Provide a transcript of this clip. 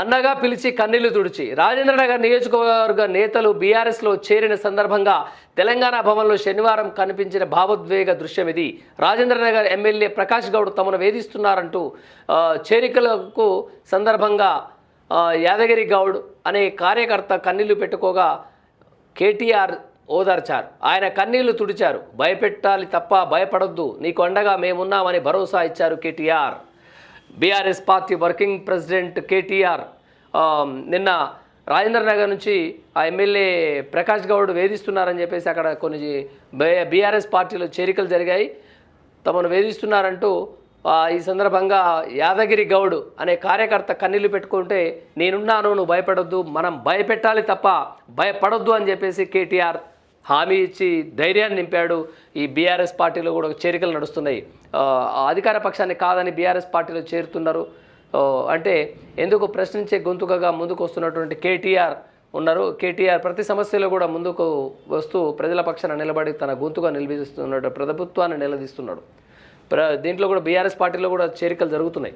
అన్నగా పిలిచి కన్నీళ్ళు తుడిచి. రాజేంద్రనగర్ నియోజకవర్గ నేతలు బీఆర్ఎస్లో చేరిన సందర్భంగా తెలంగాణ భవన్లో శనివారం కనిపించిన భావోద్వేగ దృశ్యం ఇది రాజేంద్రనగర్ ఎమ్మెల్యే ప్రకాష్ గౌడ్ తమను వేధిస్తున్నారంటూ చేరికలకు సందర్భంగా యాదగిరి గౌడ్ అనే కార్యకర్త కన్నీళ్ళు పెట్టుకోగా కేటీఆర్ ఓదార్చారు. ఆయన కన్నీళ్ళు తుడిచారు. భయపెట్టాలి తప్ప భయపడొద్దు. నీకు అండగా మేమున్నామని భరోసా ఇచ్చారు KTR. BRS party working president KTR నిన్న రాజేంద్ర నగర్ నుంచి ఆ ఎమ్మెల్యే ప్రకాష్ గౌడ్ వేధిస్తున్నారని చెప్పేసి అక్కడ కొన్ని బీఆర్ఎస్ పార్టీలో చేరికలు జరిగాయి. తమను వేధిస్తున్నారంటూ ఈ సందర్భంగా యాదగిరి గౌడ్ అనే కార్యకర్త కన్నీళ్ళు పెట్టుకుంటే నేనున్నాను నువ్వు భయపడొద్దు మనం భయపెట్టాలి తప్ప భయపడొద్దు అని చెప్పేసి కేటీఆర్ హామీ ఇచ్చి ధైర్యాన్ని నింపాడు ఈ బీఆర్ఎస్ పార్టీలో కూడా చేరికలు నడుస్తున్నాయి. ఆ, అధికార పక్షాన్ని కాదని బీఆర్ఎస్ పార్టీలో చేరుతున్నారు. అంటే ఎందుకు ప్రశ్నించే గొంతుకగా ముందుకు వస్తున్నటువంటి కేటీఆర్ ఉన్నారు. కేటీఆర్ ప్రతి సమస్యలో కూడా ముందుకు వస్తూ ప్రజల పక్షాన నిలబడి తన గొంతుగా నిలబిస్తున్నాడు ప్రభుత్వాన్ని నిలదీస్తున్నాడు. ప్ర దీంట్లో కూడా బీఆర్ఎస్ పార్టీలో కూడా చేరికలు జరుగుతున్నాయి.